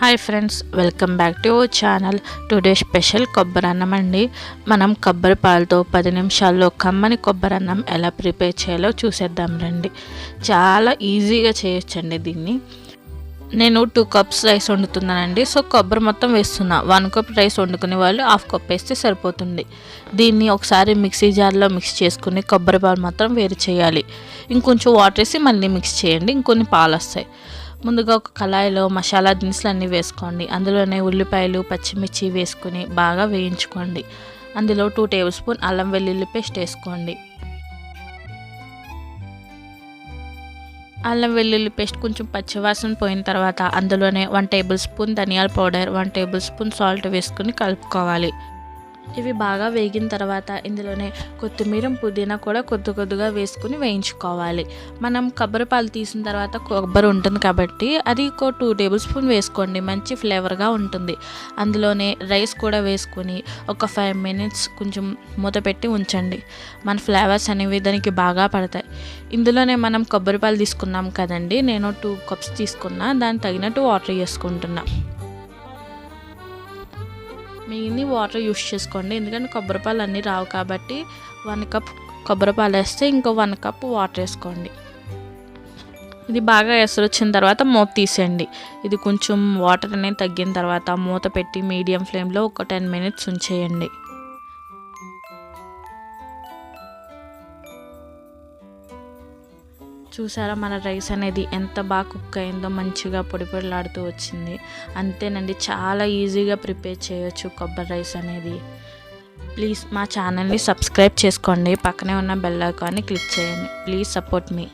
Hi friends welcome back to our channel. Today special కొబ్బరి అన్నం అండి. మనం కొబ్బరి పాలతో పది నిమిషాల్లో కమ్మని కొబ్బరి అన్నం ఎలా ప్రిపేర్ చేయాలో చూసేద్దాం రండి. చాలా ఈజీగా చేయొచ్చండి దీన్ని. నేను టూ కప్స్ రైస్ వండుతున్నానండి. సో కొబ్బరి మొత్తం వేస్తున్నా. వన్ కప్ రైస్ వండుకునే వాళ్ళు హాఫ్ కప్ వేస్తే సరిపోతుంది. దీన్ని ఒకసారి మిక్సీ జార్లో మిక్స్ చేసుకుని కొబ్బరి పాలు మాత్రం వేరు చేయాలి. ఇంకొంచెం వాటర్ వేసి మళ్ళీ మిక్స్ చేయండి. ఇంకొన్ని పాలు వస్తాయి ముందుగా ఒక కళాయిలో మసాలా దినుసులు అన్నీ వేసుకోండి. అందులోనే ఉల్లిపాయలు పచ్చిమిర్చి వేసుకుని బాగా వేయించుకోండి. అందులో టూ టేబుల్ స్పూన్ అల్లం వెల్లుల్లి పేస్ట్ వేసుకోండి. అల్లం వెల్లుల్లి పేస్ట్ కొంచెం పచ్చివాసన పోయిన తర్వాత అందులోనే వన్ టేబుల్ స్పూన్ ధనియాల powder one table spoon salt వేసుకుని కలుపుకోవాలి. ఇవి బాగా వేగిన తర్వాత ఇందులోనే కొత్తిమీర పుదీనా కూడా కొద్ది కొద్దిగా వేసుకుని వేయించుకోవాలి. మనం కొబ్బరి పాలు తీసిన తర్వాత కొబ్బరి ఉంటుంది కాబట్టి అది ఒక టూ టేబుల్ స్పూన్ వేసుకోండి. మంచి ఫ్లేవర్గా ఉంటుంది. అందులోనే రైస్ కూడా వేసుకొని ఒక ఫైవ్ మినిట్స్ కొంచెం మూత పెట్టి ఉంచండి. మన ఫ్లేవర్స్ అనేవి దానికి బాగా పడతాయి. ఇందులోనే మనం కొబ్బరి పాలు తీసుకున్నాం కదండి. నేను టూ కప్స్ తీసుకున్నా. దానికి తగినట్టు వాటర్ చేసుకుంటున్నాను మిగిలిన వాటర్ యూస్ చేసుకోండి. ఎందుకంటే కొబ్బరి పాలు అన్నీ రావు కాబట్టి వన్ కప్ కొబ్బరి పాలు వేస్తే ఇంకో వన్ కప్ వాటర్ వేసుకోండి. ఇది బాగా ఎసరు వచ్చిన తర్వాత మూత తీసేయండి. ఇది కొంచెం వాటర్ అనేది తగ్గిన తర్వాత మూత పెట్టి మీడియం ఫ్లేమ్లో ఒక టెన్ మినిట్స్ ఉంచేయండి. చూసారా? మన రైస్ అనేది ఎంత బాగా కుక్ అయిందో మంచిగా పొడి పొడిలాడుతూ వచ్చింది. అంతేనండి చాలా ఈజీగా ప్రిపేర్ చేయొచ్చు కొబ్బరి రైస్ అనేది. ప్లీజ్ మా ఛానల్ని సబ్స్క్రైబ్ చేసుకోండి. పక్కనే ఉన్న బెల్ ఐకాన్ని క్లిక్ చేయండి. Please support me.